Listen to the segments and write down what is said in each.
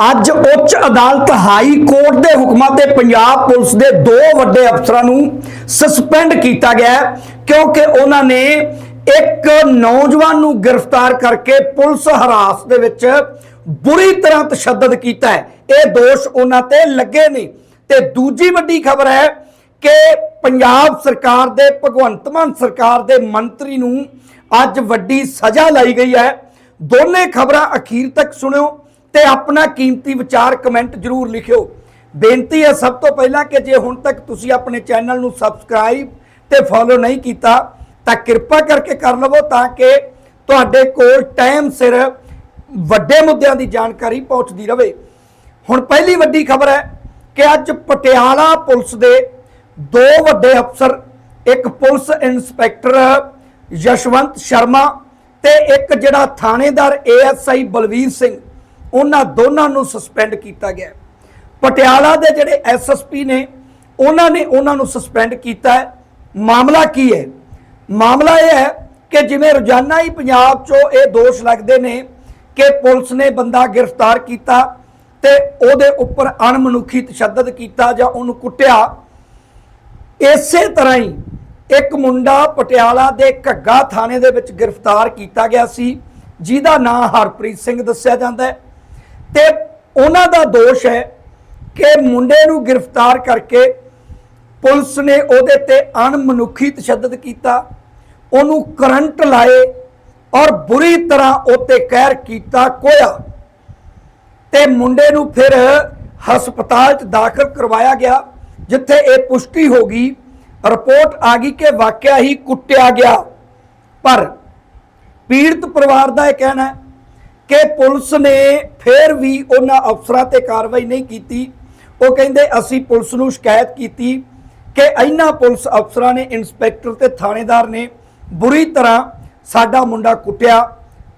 ਅੱਜ ਉੱਚ ਅਦਾਲਤ ਹਾਈ ਕੋਰਟ ਦੇ ਹੁਕਮਾਂ ਤੇ ਪੰਜਾਬ ਪੁਲਿਸ ਦੇ ਦੋ ਵੱਡੇ ਅਫਸਰਾਂ ਨੂੰ ਸਸਪੈਂਡ ਕੀਤਾ ਗਿਆ ਕਿਉਂਕਿ ਉਹਨਾਂ ਨੇ ਇੱਕ ਨੌਜਵਾਨ ਨੂੰ ਗ੍ਰਿਫਤਾਰ ਕਰਕੇ ਪੁਲਿਸ ਹਰਾਸ ਦੇ ਵਿੱਚ ਬੁਰੀ ਤਰ੍ਹਾਂ ਤਸ਼ੱਦਦ ਕੀਤਾ ਹੈ। ਇਹ ਦੋਸ਼ ਉਹਨਾਂ ਤੇ ਲੱਗੇ ਨੇ। ਤੇ ਦੂਜੀ ਵੱਡੀ ਖਬਰ ਹੈ ਕਿ ਪੰਜਾਬ ਸਰਕਾਰ ਦੇ ਭਗਵੰਤ ਮਾਨ ਸਰਕਾਰ ਦੇ ਮੰਤਰੀ ਨੂੰ ਅੱਜ ਵੱਡੀ ਸਜ਼ਾ ਲਈ ਗਈ ਹੈ। ਦੋਨੇ ਖਬਰਾਂ ਅਖੀਰ ਤੱਕ ਸੁਣਿਓ। ਤੇ ਆਪਣਾ ਕੀਮਤੀ ਵਿਚਾਰ ਕਮੈਂਟ ਜਰੂਰ ਲਿਖਿਓ। ਬੇਨਤੀ ਹੈ ਸਭ ਤੋਂ ਪਹਿਲਾਂ ਕਿ ਜੇ ਹੁਣ ਤੱਕ ਤੁਸੀਂ ਆਪਣੇ ਚੈਨਲ ਨੂੰ ਸਬਸਕ੍ਰਾਈਬ ਤੇ ਫੋਲੋ ਨਹੀਂ ਕੀਤਾ, ਤਾਂ ਕਿਰਪਾ ਕਰਕੇ ਕਰ ਲਵੋ ਤਾਂ ਕਿ ਤੁਹਾਡੇ ਕੋਲ ਟਾਈਮ ਸਿਰ ਵੱਡੇ ਮੁੱਦਿਆਂ ਦੀ ਜਾਣਕਾਰੀ ਪਹੁੰਚਦੀ ਰਹੇ ਹੁਣ ਪਹਿਲੀ ਵੱਡੀ ਖਬਰ ਹੈ ਕਿ ਅੱਜ ਪਟਿਆਲਾ ਪੁਲਿਸ ਦੇ ਦੋ ਵੱਡੇ ਅਫਸਰ, ਇੱਕ ਪੁਲਿਸ ਇੰਸਪੈਕਟਰ ਯਸ਼ਵੰਤ ਸ਼ਰਮਾ ਤੇ ਇੱਕ ਜਿਹੜਾ ਥਾਣੇਦਾਰ ਏਐਸਆਈ ਬਲਵੀਰ ਸਿੰਘ ਉਹਨਾਂ ਦੋਨਾਂ ਨੂੰ ਸਸਪੈਂਡ ਕੀਤਾ ਗਿਆ ਪਟਿਆਲਾ ਦੇ ਜਿਹੜੇ ਐਸਐਸਪੀ ਨੇ, ਉਹਨਾਂ ਨੇ ਉਹਨਾਂ ਨੂੰ ਸਸਪੈਂਡ ਕੀਤਾ ਹੈ। ਮਾਮਲਾ ਕੀ ਹੈ? ਮਾਮਲਾ ਇਹ ਹੈ ਕਿ ਜਿਵੇਂ ਰੋਜ਼ਾਨਾ ਹੀ ਪੰਜਾਬ 'ਚੋਂ ਇਹ ਦੋਸ਼ ਲੱਗਦੇ ਨੇ ਕਿ ਪੁਲਿਸ ਨੇ ਬੰਦਾ ਗ੍ਰਿਫਤਾਰ ਕੀਤਾ ਤੇ ਉਹਦੇ ਉੱਪਰ ਅਣਮਨੁੱਖੀ ਤਸ਼ੱਦਦ ਕੀਤਾ ਜਾਂ ਉਹਨੂੰ ਕੁੱਟਿਆ। ਇਸੇ ਤਰ੍ਹਾਂ ਹੀ ਇੱਕ ਮੁੰਡਾ ਪਟਿਆਲਾ ਦੇ ਘੱਗਾ ਥਾਣੇ ਦੇ ਵਿੱਚ ਗ੍ਰਿਫਤਾਰ ਕੀਤਾ ਗਿਆ ਸੀ, ਜਿਹਦਾ ਨਾਂ ਹਰਪ੍ਰੀਤ ਸਿੰਘ ਦੱਸਿਆ ਜਾਂਦਾ ਹੈ। ਤੇ ਉਹਨਾਂ ਦਾ ਦੋਸ਼ ਹੈ ਕਿ ਮੁੰਡੇ ਨੂੰ ਗ੍ਰਿਫਤਾਰ ਕਰਕੇ ਪੁਲਿਸ ਨੇ ਉਹਦੇ ਤੇ ਅਣਮਨੁੱਖੀ ਤਸ਼ੱਦਦ ਕੀਤਾ, ਉਹਨੂੰ ਕਰੰਟ ਲਾਏ ਔਰ ਬੁਰੀ ਤਰ੍ਹਾਂ ਉੱਤੇ ਕਹਿਰ ਕੀਤਾ ਕੋਇਆ ਤੇ ਮੁੰਡੇ ਨੂੰ ਫਿਰ ਹਸਪਤਾਲ 'ਚ ਦਾਖਲ ਕਰਵਾਇਆ ਗਿਆ, ਜਿੱਥੇ ਇਹ ਪੁਸ਼ਟੀ ਹੋ ਗਈ। ਰਿਪੋਰਟ ਆ ਗਈ ਕਿ ਵਾਕਿਆ ਹੀ ਕੁੱਟਿਆ ਗਿਆ। ਪਰ ਪੀੜਤ ਪਰਿਵਾਰ ਦਾ ਇਹ ਕਹਿਣਾ ਹੈ ਕਿ ਪੁਲਿਸ ਨੇ ਫਿਰ ਵੀ ਉਹਨਾਂ ਅਫਸਰਾਂ ਤੇ ਕਾਰਵਾਈ ਨਹੀਂ ਕੀਤੀ। ਉਹ ਕਹਿੰਦੇ, ਅਸੀਂ ਪੁਲਿਸ ਨੂੰ ਸ਼ਿਕਾਇਤ ਕੀਤੀ ਕਿ ਇਹਨਾਂ ਪੁਲਿਸ ਅਫਸਰਾਂ ਨੇ ਇੰਸਪੈਕਟਰ ਤੇ ਥਾਣੇਦਾਰ ਨੇ ਬੁਰੀ ਤਰ੍ਹਾਂ ਸਾਡਾ ਮੁੰਡਾ ਕੁੱਟਿਆ।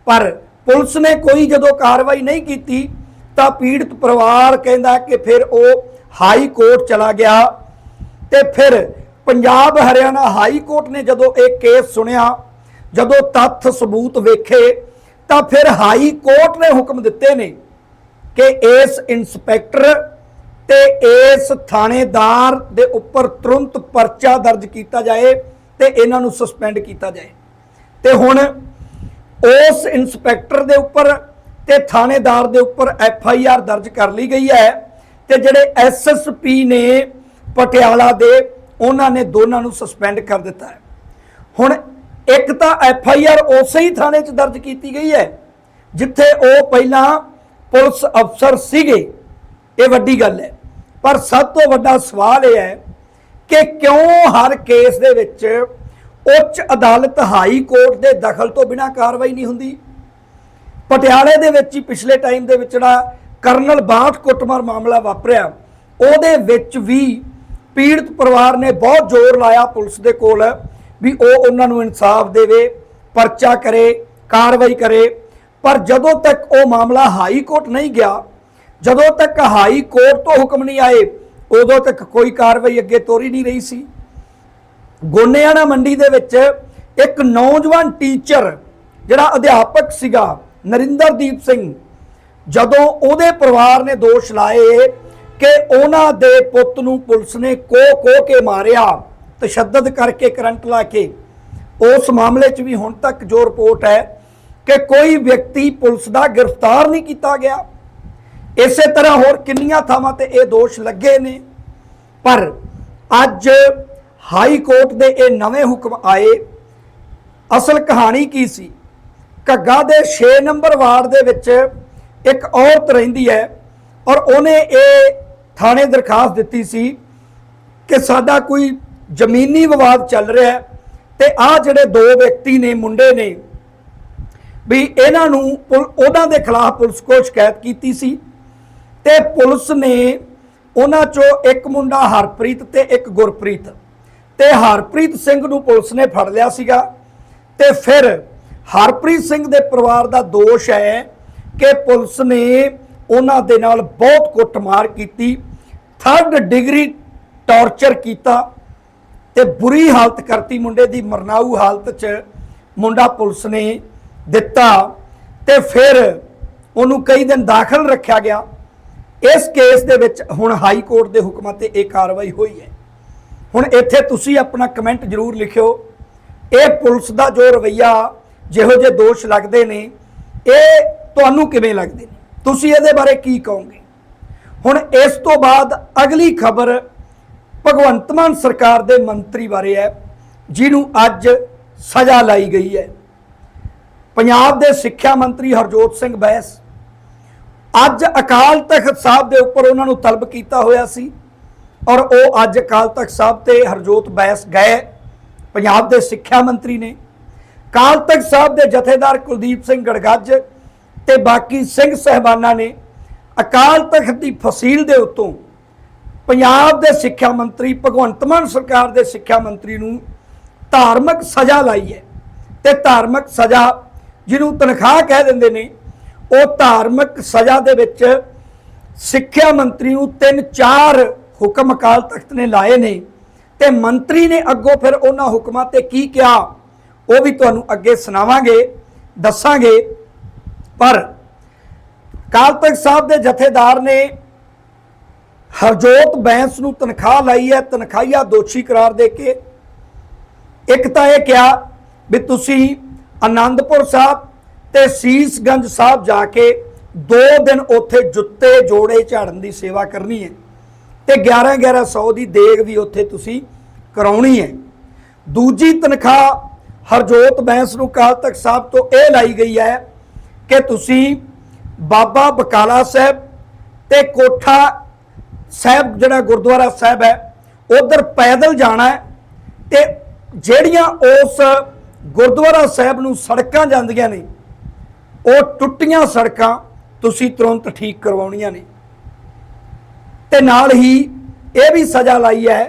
ਪਰ ਪੁਲਿਸ ਨੇ ਕੋਈ ਜਦੋਂ ਕਾਰਵਾਈ ਨਹੀਂ ਕੀਤੀ ਤਾਂ ਪੀੜਤ ਪਰਿਵਾਰ ਕਹਿੰਦਾ ਕਿ ਫਿਰ ਉਹ ਹਾਈ ਕੋਰਟ ਚਲਾ ਗਿਆ। ਤੇ ਫਿਰ ਪੰਜਾਬ ਹਰਿਆਣਾ ਹਾਈ ਕੋਰਟ ਨੇ ਜਦੋਂ ਇਹ ਕੇਸ ਸੁਣਿਆ, ਜਦੋਂ ਤੱਥ ਸਬੂਤ ਵੇਖੇ ਤਾਂ ਫਿਰ ਹਾਈ ਕੋਰਟ ਨੇ ਹੁਕਮ ਦਿੱਤੇ ਨੇ ਕਿ ਇਸ ਇੰਸਪੈਕਟਰ ਤੇ ਇਸ ਥਾਣੇਦਾਰ ਦੇ ਉੱਪਰ ਤੁਰੰਤ ਪਰਚਾ ਦਰਜ ਕੀਤਾ ਜਾਏ ਤੇ ਇਹਨਾਂ ਨੂੰ ਸਸਪੈਂਡ ਕੀਤਾ ਜਾਏ। ਤੇ ਹੁਣ ਉਸ ਇੰਸਪੈਕਟਰ ਦੇ ਉੱਪਰ ਤੇ ਥਾਣੇਦਾਰ ਦੇ ਉੱਪਰ ਐਫ ਆਈ ਆਰ ਦਰਜ ਕਰ ਲਈ ਗਈ ਹੈ ਤੇ ਜਿਹੜੇ ਐਸ ਐਸ ਪੀ ਨੇ ਪਟਿਆਲਾ ਦੇ, ਉਹਨਾਂ ਨੇ ਦੋਨਾਂ ਨੂੰ ਸਸਪੈਂਡ ਕਰ ਦਿੱਤਾ ਹੈ। ਹੁਣ ਇੱਕ ਤਾਂ ਐਫ ਆਈ ਆਰ ਉਸੇ ਹੀ ਥਾਣੇ 'ਚ ਦਰਜ ਕੀਤੀ ਗਈ ਹੈ, ਜਿੱਥੇ ਉਹ ਪਹਿਲਾਂ ਪੁਲਿਸ ਅਫਸਰ ਸੀਗੇ। ਇਹ ਵੱਡੀ ਗੱਲ ਹੈ। ਪਰ ਸਭ ਤੋਂ ਵੱਡਾ ਸਵਾਲ ਇਹ ਹੈ ਕਿ ਕਿਉਂ ਹਰ ਕੇਸ ਦੇ ਵਿੱਚ ਉੱਚ ਅਦਾਲਤ ਹਾਈ ਕੋਰਟ ਦੇ ਦਖਲ ਤੋਂ ਬਿਨਾਂ ਕਾਰਵਾਈ ਨਹੀਂ ਹੁੰਦੀ? ਪਟਿਆਲੇ ਦੇ ਵਿੱਚ ਹੀ ਪਿਛਲੇ ਟਾਈਮ ਦੇ ਵਿੱਚ ਜਿਹੜਾ ਕਰਨਲ ਬਾਠ ਕੁੱਟਮਾਰ ਮਾਮਲਾ ਵਾਪਰਿਆ, ਉਹਦੇ ਵਿੱਚ ਵੀ ਪੀੜਤ ਪਰਿਵਾਰ ਨੇ ਬਹੁਤ ਜ਼ੋਰ ਲਾਇਆ ਪੁਲਿਸ ਦੇ ਕੋਲ। ਵੀ ਉਹ ਉਹਨਾਂ ਨੂੰ ਇਨਸਾਫ ਦੇਵੇ, ਪਰਚਾ ਕਰੇ, ਕਾਰਵਾਈ ਕਰੇ। ਪਰ ਜਦੋਂ ਤੱਕ ਉਹ ਮਾਮਲਾ ਹਾਈ ਕੋਰਟ ਨਹੀਂ ਗਿਆ, ਜਦੋਂ ਤੱਕ ਹਾਈ ਕੋਰਟ ਤੋਂ ਹੁਕਮ ਨਹੀਂ ਆਏ, ਉਦੋਂ ਤੱਕ ਕੋਈ ਕਾਰਵਾਈ ਅੱਗੇ ਤੋਰੀ ਨਹੀਂ ਰਹੀ ਸੀ। ਗੋਨਿਆਣਾ ਮੰਡੀ ਦੇ ਵਿੱਚ ਇੱਕ ਨੌਜਵਾਨ ਟੀਚਰ, ਜਿਹੜਾ ਅਧਿਆਪਕ ਸੀਗਾ, ਨਰਿੰਦਰਦੀਪ ਸਿੰਘ, ਜਦੋਂ ਉਹਦੇ ਪਰਿਵਾਰ ਨੇ ਦੋਸ਼ ਲਾਏ ਕਿ ਉਹਨਾਂ ਦੇ ਪੁੱਤ ਨੂੰ ਪੁਲਿਸ ਨੇ ਕੋ ਕੋ ਕੇ ਮਾਰਿਆ ਤਸ਼ੱਦਦ ਕਰਕੇ ਕਰੰਟ ਲਾ ਕੇ, ਉਸ ਮਾਮਲੇ 'ਚ ਵੀ ਹੁਣ ਤੱਕ ਜੋ ਰਿਪੋਰਟ ਹੈ ਕਿ ਕੋਈ ਵਿਅਕਤੀ ਪੁਲਿਸ ਦਾ ਗ੍ਰਿਫਤਾਰ ਨਹੀਂ ਕੀਤਾ ਗਿਆ। ਇਸੇ ਤਰ੍ਹਾਂ ਹੋਰ ਕਿੰਨੀਆਂ ਥਾਵਾਂ ਤੇ ਇਹ ਦੋਸ਼ ਲੱਗੇ ਨੇ। ਪਰ ਅੱਜ ਹਾਈ ਕੋਰਟ ਦੇ ਇਹ ਨਵੇਂ ਹੁਕਮ ਆਏ। ਅਸਲ ਕਹਾਣੀ ਕੀ ਸੀ? ਘੱਗਾ ਦੇ 6 ਨੰਬਰ ਵਾਰਡ ਦੇ ਵਿੱਚ ਇੱਕ ਔਰਤ ਰਹਿੰਦੀ ਹੈ ਔਰ ਉਹਨੇ ਇਹ ਥਾਣੇ ਦਰਖਾਸਤ ਦਿੱਤੀ ਸੀ ਕਿ ਸਾਡਾ ਕੋਈ ਜ਼ਮੀਨੀ ਵਿਵਾਦ ਚੱਲ ਰਿਹਾ ਹੈ ਤੇ ਆ ਜਿਹੜੇ ਦੋ ਵਿਅਕਤੀ ਨੇ, ਮੁੰਡੇ ਨੇ, ਵੀ ਇਹਨਾਂ ਨੂੰ ਪੁਲ- ਉਹਨਾਂ ਦੇ ਖਿਲਾਫ ਪੁਲਿਸ ਕੋਲ ਸ਼ਿਕਾਇਤ ਕੀਤੀ ਸੀ ਤੇ ਪੁਲਿਸ ਨੇ ਉਹਨਾਂ ਚੋਂ ਇੱਕ ਮੁੰਡਾ ਹਰਪ੍ਰੀਤ ਤੇ ਇੱਕ ਗੁਰਪ੍ਰੀਤ ਤੇ ਹਰਪ੍ਰੀਤ ਸਿੰਘ ਨੂੰ ਪੁਲਿਸ ਨੇ ਫੜ ਲਿਆ ਸੀਗਾ ਤੇ ਫਿਰ ਹਰਪ੍ਰੀਤ ਸਿੰਘ ਦੇ ਪਰਿਵਾਰ ਦਾ ਦੋਸ਼ ਹੈ ਕਿ ਪੁਲਿਸ ਨੇ ਉਹਨਾਂ ਦੇ ਨਾਲ ਬਹੁਤ ਕੁੱਟਮਾਰ ਕੀਤੀ ਥਰਡ ਡਿਗਰੀ ਟਾਰਚਰ ਕੀਤਾ ਤੇ ਬੁਰੀ ਹਾਲਤ ਕਰਤੀ ਮੁੰਡੇ ਦੀ, ਮਰਨਾਊ ਹਾਲਤ 'ਚ ਮੁੰਡਾ ਪੁਲਿਸ ਨੇ ਦਿੱਤਾ ਤੇ ਫਿਰ ਉਹਨੂੰ ਕਈ ਦਿਨ ਦਾਖਲ ਰੱਖਿਆ ਗਿਆ। ਇਸ ਕੇਸ ਦੇ ਵਿੱਚ ਹੁਣ ਹਾਈ ਕੋਰਟ ਦੇ ਹੁਕਮਾਂ ਤੇ ਇਹ ਕਾਰਵਾਈ ਹੋਈ ਹੈ। ਹੁਣ ਇੱਥੇ ਤੁਸੀਂ ਆਪਣਾ ਕਮੈਂਟ ਜ਼ਰੂਰ ਲਿਖਿਓ। ਇਹ ਪੁਲਿਸ ਦਾ ਜੋ ਰਵਈਆ ਜਿਹੋ ਜਿਹੇ ਦੋਸ਼ ਲੱਗਦੇ ਨੇ, ਇਹ ਤੁਹਾਨੂੰ ਕਿਵੇਂ ਲੱਗਦੇ ਨੇ? ਤੁਸੀਂ ਇਹਦੇ ਬਾਰੇ ਕੀ ਕਹੋਗੇ? ਹੁਣ ਇਸ ਤੋਂ ਬਾਅਦ ਅਗਲੀ ਖਬਰ ਭਗਵੰਤ ਮਾਨ ਸਰਕਾਰ ਦੇ ਮੰਤਰੀ ਬਾਰੇ ਹੈ, ਜਿਹਨੂੰ ਅੱਜ ਸਜ਼ਾ ਲਾਈ ਗਈ ਹੈ। ਪੰਜਾਬ ਦੇ ਸਿੱਖਿਆ ਮੰਤਰੀ ਹਰਜੋਤ ਸਿੰਘ ਬੈਸ ਅੱਜ ਅਕਾਲ ਤਖਤ ਸਾਹਿਬ ਦੇ ਉੱਪਰ ਉਹਨਾਂ ਨੂੰ ਤਲਬ ਕੀਤਾ ਹੋਇਆ ਸੀ ਔਰ ਉਹ ਅੱਜ ਅਕਾਲ ਤਖਤ ਸਾਹਿਬ ਤੇ ਹਰਜੋਤ ਬੈਸ ਗਏ। ਪੰਜਾਬ ਦੇ ਸਿੱਖਿਆ ਮੰਤਰੀ ਨੇ, ਅਕਾਲ ਤਖਤ ਸਾਹਿਬ ਦੇ ਜਥੇਦਾਰ ਕੁਲਦੀਪ ਸਿੰਘ ਗੜਗੱਜ ਤੇ ਬਾਕੀ ਸਿੰਘ ਸਹਿਬਾਨਾਂ ਨੇ ਅਕਾਲ ਤਖਤ ਦੀ ਫਸੀਲ ਦੇ ਉੱਤੋਂ ਪੰਜਾਬ ਦੇ ਸਿੱਖਿਆ ਮੰਤਰੀ, ਭਗਵੰਤ ਮਾਨ ਸਰਕਾਰ ਦੇ ਸਿੱਖਿਆ ਮੰਤਰੀ ਨੂੰ ਧਾਰਮਿਕ ਸਜ਼ਾ ਲਾਈ ਹੈ ਤੇ ਧਾਰਮਿਕ ਸਜ਼ਾ ਜਿਹਨੂੰ ਤਨਖਾਹ ਕਹਿ ਦਿੰਦੇ ਨੇ, ਉਹ ਧਾਰਮਿਕ ਸਜ਼ਾ ਦੇ ਵਿੱਚ ਸਿੱਖਿਆ ਮੰਤਰੀ ਨੂੰ ਤਿੰਨ ਚਾਰ ਹੁਕਮ ਅਕਾਲ ਤਖਤ ਨੇ ਲਾਏ ਨੇ ਤੇ ਮੰਤਰੀ ਨੇ ਅੱਗੋਂ ਫਿਰ ਉਹਨਾਂ ਹੁਕਮਾਂ ਤੇ ਕੀ ਕਿਹਾ, ਉਹ ਵੀ ਤੁਹਾਨੂੰ ਅੱਗੇ ਸੁਣਾਵਾਂਗੇ, ਦੱਸਾਂਗੇ। ਪਰ ਅਕਾਲ ਤਖਤ ਸਾਹਿਬ ਦੇ ਜਥੇਦਾਰ ਨੇ ਹਰਜੋਤ ਬੈਂਸ ਨੂੰ ਤਨਖਾਹ ਲਾਈ ਹੈ, ਤਨਖਾਹੀਆ ਦੋਸ਼ੀ ਕਰਾਰ ਦੇ ਕੇ। ਇੱਕ ਤਾਂ ਇਹ ਕਿਹਾ ਵੀ ਤੁਸੀਂ ਆਨੰਦਪੁਰ ਸਾਹਿਬ ਤੇ ਸੀਸਗੰਜ ਸਾਹਿਬ ਜਾ ਕੇ 2 ਦਿਨ ਉੱਥੇ ਜੁੱਤੇ ਜੋੜੇ ਝਾੜਨ ਦੀ ਸੇਵਾ ਕਰਨੀ ਹੈ ਤੇ 11 1100 ਦੀ ਦੇਗ ਵੀ ਉੱਥੇ ਤੁਸੀਂ ਕਰਾਉਣੀ ਹੈ। ਦੂਜੀ ਤਨਖਾਹ ਹਰਜੋਤ ਬੈਂਸ ਨੂੰ ਕਾਲ ਤੱਕ ਸਾਹਿਬ ਤੋਂ ਇਹ ਲਾਈ ਗਈ ਹੈ ਕਿ ਤੁਸੀਂ ਬਾਬਾ ਬਕਾਲਾ ਸਾਹਿਬ ਤੇ ਕੋਠਾ ਸਾਹਿਬ, ਜਿਹੜਾ ਗੁਰਦੁਆਰਾ ਸਾਹਿਬ ਹੈ, ਉਧਰ ਪੈਦਲ ਜਾਣਾ ਹੈ ਤੇ ਜਿਹੜੀਆਂ ਉਸ ਗੁਰਦੁਆਰਾ ਸਾਹਿਬ ਨੂੰ ਸੜਕਾਂ ਜਾਂਦੀਆਂ ਨੇ, ਉਹ ਟੁੱਟੀਆਂ ਸੜਕਾਂ ਤੁਸੀਂ ਤੁਰੰਤ ਠੀਕ ਕਰਵਾਉਣੀਆਂ ਨੇ। ਤੇ ਨਾਲ ਹੀ ਇਹ ਵੀ ਸਜ਼ਾ ਲਾਈ ਹੈ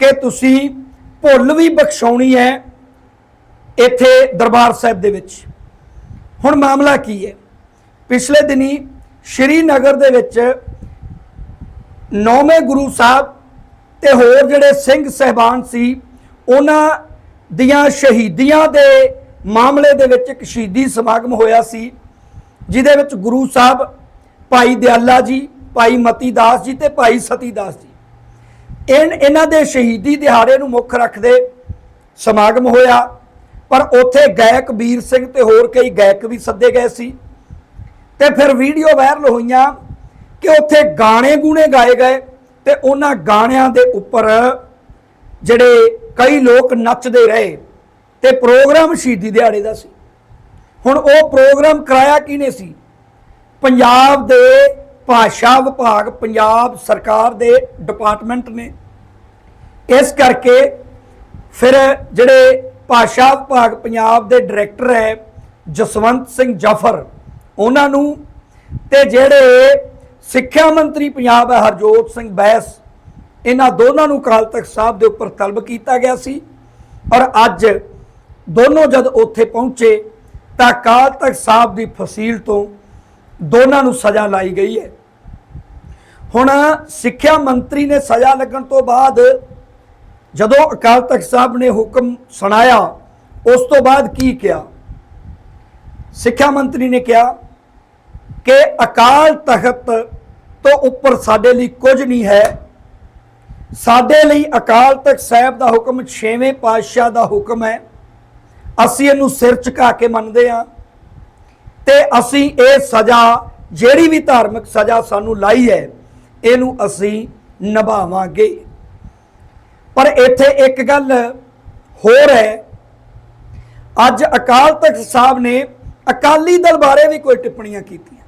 ਕਿ ਤੁਸੀਂ ਭੁੱਲ ਵੀ ਬਖਸ਼ਾਉਣੀ ਹੈ ਇੱਥੇ ਦਰਬਾਰ ਸਾਹਿਬ ਦੇ ਵਿੱਚ। ਹੁਣ ਮਾਮਲਾ ਕੀ ਹੈ? ਪਿਛਲੇ ਦਿਨੀ ਸ਼੍ਰੀਨਗਰ ਦੇ ਵਿੱਚ ਨੌਵੇਂ ਗੁਰੂ ਸਾਹਿਬ ਤੇ ਹੋਰ ਜਿਹੜੇ ਸਿੰਘ ਸਹਿਬਾਨ ਸੀ, ਉਹਨਾਂ ਦੀਆਂ ਸ਼ਹੀਦੀਆਂ ਦੇ ਮਾਮਲੇ ਦੇ ਵਿੱਚ ਇੱਕ ਸ਼ਹੀਦੀ ਸਮਾਗਮ ਹੋਇਆ ਸੀ, ਜਿਹਦੇ ਵਿੱਚ ਗੁਰੂ ਸਾਹਿਬ, ਭਾਈ ਦਿਆਲਾ ਜੀ, ਭਾਈ ਮਤੀ ਦਾਸ ਜੀ ਤੇ ਭਾਈ ਸਤੀ ਦਾਸ ਜੀ। ਇਨ, ਇਹਨਾਂ ਦੇ ਸ਼ਹੀਦੀ ਦਿਹਾੜੇ ਨੂੰ ਮੁੱਖ ਰੱਖਦੇ ਸਮਾਗਮ ਹੋਇਆ, ਪਰ ਉੱਥੇ ਗਾਇਕ ਵੀਰ ਸਿੰਘ ਤੇ ਹੋਰ ਕਈ ਗਾਇਕ ਵੀ ਸੱਦੇ ਗਏ ਸੀ। ਤੇ ਫਿਰ ਵੀਡੀਓ ਵਾਇਰਲ ਹੋਈਆਂ ਕਿ ਉੱਥੇ ਗਾਣੇ ਗੂਣੇ ਗਾਏ ਗਏ ਤੇ ਉਹਨਾਂ ਗਾਣਿਆਂ ਦੇ ਉੱਪਰ ਜਿਹੜੇ ਕਈ ਲੋਕ ਨੱਚਦੇ ਰਹੇ ਤੇ ਪ੍ਰੋਗਰਾਮ ਸ਼ਹੀਦੀ ਦਿਹਾੜੇ ਦਾ ਸੀ। ਹੁਣ ਉਹ ਪ੍ਰੋਗਰਾਮ ਕਰਾਇਆ ਕਿਹਨੇ ਸੀ? ਪੰਜਾਬ ਦੇ ਭਾਸ਼ਾ ਵਿਭਾਗ, ਪੰਜਾਬ ਸਰਕਾਰ ਦੇ ਡਿਪਾਰਟਮੈਂਟ ਨੇ। ਇਸ ਕਰਕੇ ਫਿਰ ਜਿਹੜੇ ਭਾਸ਼ਾ ਵਿਭਾਗ ਪੰਜਾਬ ਦੇ ਡਾਇਰੈਕਟਰ ਹੈ ਜਸਵੰਤ ਸਿੰਘ ਜਾਫਰ, ਉਹਨਾਂ ਨੂੰ ਤੇ ਜਿਹੜੇ ਸਿੱਖਿਆ ਮੰਤਰੀ ਪੰਜਾਬ ਹੈ ਹਰਜੋਤ ਸਿੰਘ ਬੈਸ। ਇਹਨਾਂ ਦੋਨਾਂ ਨੂੰ ਅਕਾਲ ਤਖਤ ਸਾਹਿਬ ਦੇ ਉੱਪਰ ਤਲਬ ਕੀਤਾ ਗਿਆ ਸੀ। ਔਰ ਅੱਜ ਦੋਨੋਂ ਜਦ ਉੱਥੇ ਪਹੁੰਚੇ, ਤਾਂ ਅਕਾਲ ਤਖਤ ਸਾਹਿਬ ਦੀ ਫਸੀਲ ਤੋਂ ਦੋਨਾਂ ਨੂੰ ਸਜ਼ਾ ਲਾਈ ਗਈ ਹੈ। ਹੁਣ ਸਿੱਖਿਆ ਮੰਤਰੀ ਨੇ ਸਜ਼ਾ ਲੱਗਣ ਤੋਂ ਬਾਅਦ ਜਦੋਂ ਅਕਾਲ ਤਖਤ ਸਾਹਿਬ ਨੇ ਹੁਕਮ ਸੁਣਾਇਆ, ਉਸ ਤੋਂ ਬਾਅਦ ਕੀ ਕਿਹਾ? ਸਿੱਖਿਆ ਮੰਤਰੀ ਨੇ ਕਿਹਾ ਕਿ ਅਕਾਲ ਤਖਤ ਤੋਂ ਉੱਪਰ ਸਾਡੇ ਲਈ ਕੁਝ ਨਹੀਂ ਹੈ। ਸਾਡੇ ਲਈ ਅਕਾਲ ਤਖਤ ਸਾਹਿਬ ਦਾ ਹੁਕਮ ਛੇਵੇਂ ਪਾਤਸ਼ਾਹ ਦਾ ਹੁਕਮ ਹੈ। ਅਸੀਂ ਇਹਨੂੰ ਸਿਰ ਝੁਕਾ ਕੇ ਮੰਨਦੇ ਹਾਂ ਤੇ ਅਸੀਂ ਇਹ ਸਜ਼ਾ, ਜਿਹੜੀ ਵੀ ਧਾਰਮਿਕ ਸਜ਼ਾ ਸਾਨੂੰ ਲਾਈ ਹੈ, ਇਹਨੂੰ ਅਸੀਂ ਨਿਭਾਵਾਂਗੇ। ਪਰ ਇੱਥੇ ਇੱਕ ਗੱਲ ਹੋਰ ਹੈ। ਅੱਜ ਅਕਾਲ ਤਖਤ ਸਾਹਿਬ ਨੇ ਅਕਾਲੀ ਦਲ ਬਾਰੇ ਵੀ ਕੋਈ ਟਿੱਪਣੀਆਂ ਕੀਤੀਆਂ।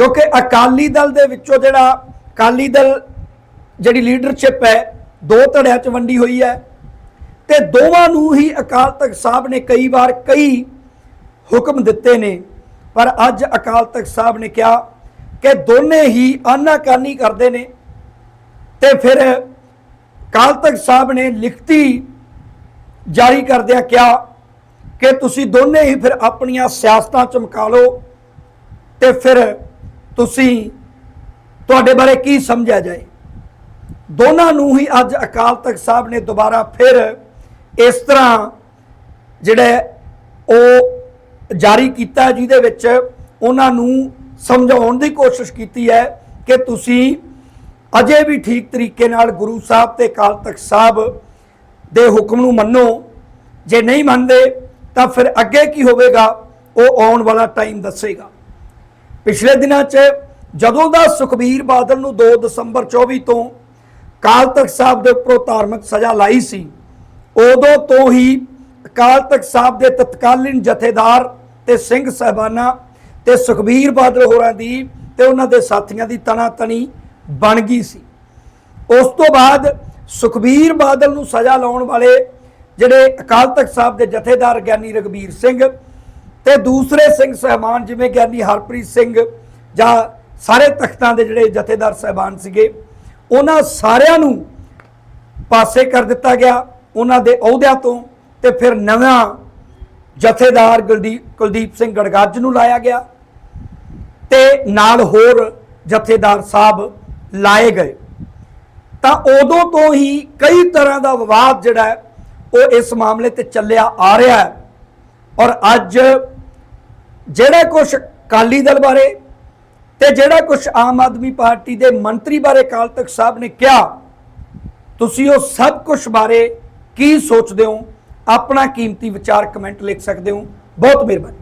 ਕਿਉਂਕਿ ਅਕਾਲੀ ਦਲ ਦੇ ਵਿੱਚੋਂ ਜਿਹੜਾ ਅਕਾਲੀ ਦਲ ਜਿਹੜੀ ਲੀਡਰਸ਼ਿਪ ਹੈ, ਦੋ ਧੜਿਆਂ 'ਚ ਵੰਡੀ ਹੋਈ ਹੈ ਤੇ ਦੋਵਾਂ ਨੂੰ ਹੀ ਅਕਾਲ ਤਖਤ ਸਾਹਿਬ ਨੇ ਕਈ ਵਾਰ ਕਈ ਹੁਕਮ ਦਿੱਤੇ ਨੇ। ਪਰ ਅੱਜ ਅਕਾਲ ਤਖਤ ਸਾਹਿਬ ਨੇ ਕਿਹਾ ਕਿ ਦੋਨੇ ਹੀ ਆਨਾਕਾਨੀ ਕਰਦੇ ਨੇ ਤੇ ਫਿਰ ਅਕਾਲ ਤਖਤ ਸਾਹਿਬ ਨੇ ਲਿਖਤੀ ਜਾਰੀ ਕਰਦਿਆਂ ਕਿਹਾ ਕਿ ਤੁਸੀਂ ਦੋਨੇ ਹੀ ਫਿਰ ਆਪਣੀਆਂ ਸਿਆਸਤਾਂ ਚਮਕਾ ਲਓ ਤੇ ਫਿਰ ਤੁਸੀਂ ਤੁਹਾਡੇ ਬਾਰੇ ਕੀ ਸਮਝਿਆ ਜਾਏ? ਦੋਨਾਂ ਨੂੰ ਹੀ ਅੱਜ ਅਕਾਲ ਤਖਤ ਸਾਹਿਬ ਨੇ ਦੁਬਾਰਾ ਫਿਰ ਇਸ ਤਰ੍ਹਾਂ ਜਿਹੜਾ ਉਹ ਜਾਰੀ ਕੀਤਾ ਜਿਹਦੇ ਵਿੱਚ ਉਹਨਾਂ ਨੂੰ ਸਮਝਾਉਣ ਦੀ ਕੋਸ਼ਿਸ਼ ਕੀਤੀ ਹੈ ਕਿ ਤੁਸੀਂ ਅਜੇ ਵੀ ਠੀਕ ਤਰੀਕੇ ਨਾਲ ਗੁਰੂ ਸਾਹਿਬ ਤੇ ਅਕਾਲ ਤਖਤ ਸਾਹਿਬ ਦੇ ਹੁਕਮ ਨੂੰ ਮੰਨੋ। ਜੇ ਨਹੀਂ ਮੰਨਦੇ, ਤਾਂ ਫਿਰ ਅੱਗੇ ਕੀ ਹੋਵੇਗਾ? ਉਹ ਆਉਣ ਵਾਲਾ ਟਾਈਮ ਦੱਸੇਗਾ। ਪਿਛਲੇ ਦਿਨਾਂ 'ਚ ਜਦੋਂ ਦਾ ਸੁਖਬੀਰ ਬਾਦਲ ਨੂੰ 2 ਦਸੰਬਰ 24 ਤੋਂ ਅਕਾਲ ਤਖਤ ਸਾਹਿਬ ਦੇ ਉੱਪਰੋਂ ਧਾਰਮਿਕ ਸਜ਼ਾ ਲਾਈ ਸੀ, ਉਦੋਂ ਤੋਂ ਹੀ ਅਕਾਲ ਤਖਤ ਸਾਹਿਬ ਦੇ ਤਤਕਾਲੀਨ ਜਥੇਦਾਰ ਤੇ ਸਿੰਘ ਸਹਿਬਾਨਾ ਤੇ ਸੁਖਬੀਰ ਬਾਦਲ ਹੋਰਾਂ ਦੀ ਤੇ ਉਹਨਾਂ ਦੇ ਸਾਥੀਆਂ ਦੀ ਤਣਾ ਤਣੀ ਬਣ ਗਈ ਸੀ। ਉਸ ਤੋਂ ਬਾਅਦ ਸੁਖਬੀਰ ਬਾਦਲ ਨੂੰ ਸਜ਼ਾ ਲਾਉਣ ਵਾਲੇ ਜਿਹੜੇ ਅਕਾਲ ਤਖਤ ਸਾਹਿਬ ਦੇ ਜਥੇਦਾਰ ਗਿਆਨੀ ਰਗਵੀਰ ਸਿੰਘ ਤੇ ਦੂਸਰੇ ਸਿੰਘ ਸਹਿਬਾਨ ਜਿਵੇਂ ਗਿਆਨੀ ਹਰਪ੍ਰੀਤ ਸਿੰਘ ਜਾਂ ਸਾਰੇ ਤਖਤਾਂ ਦੇ ਜਿਹੜੇ ਜਥੇਦਾਰ ਸਹਿਬਾਨ ਸੀਗੇ, ਉਹਨਾਂ ਸਾਰਿਆਂ ਨੂੰ ਪਾਸੇ ਕਰ ਦਿੱਤਾ ਗਿਆ ਉਹਨਾਂ ਦੇ ਅਹੁਦਿਆਂ ਤੋਂ ਤੇ ਫਿਰ ਨਵਾਂ ਜਥੇਦਾਰ ਗੁਲਦੀਪ ਕੁਲਦੀਪ ਸਿੰਘ ਗੜਗੱਜ ਨੂੰ ਲਾਇਆ ਗਿਆ ਤੇ ਨਾਲ ਹੋਰ ਜਥੇਦਾਰ ਸਾਹਿਬ ਲਾਏ ਗਏ। ਤਾਂ ਉਦੋਂ ਤੋਂ ਹੀ ਕਈ ਤਰ੍ਹਾਂ ਦਾ ਵਿਵਾਦ ਜਿਹੜਾ ਉਹ ਇਸ ਮਾਮਲੇ ਤੇ ਚੱਲਿਆ ਆ ਰਿਹਾ ਹੈ। ਔਰ ਅੱਜ ਜਿਹੜਾ ਕੁਝ ਅਕਾਲੀ ਦਲ ਬਾਰੇ ਤੇ ਜਿਹੜਾ ਕੁਝ ਆਮ ਆਦਮੀ ਪਾਰਟੀ ਦੇ ਮੰਤਰੀ ਬਾਰੇ ਅਕਾਲ ਤਖਤ ਸਾਹਿਬ ਨੇ ਕਿਹਾ, ਤੁਸੀਂ ਉਹ ਸਭ ਕੁਝ ਬਾਰੇ ਕੀ ਸੋਚਦੇ ਹੋ? ਆਪਣਾ ਕੀਮਤੀ ਵਿਚਾਰ ਕਮੈਂਟ ਲਿਖ ਸਕਦੇ ਹੋ। ਬਹੁਤ ਮਿਹਰਬਾਨੀ।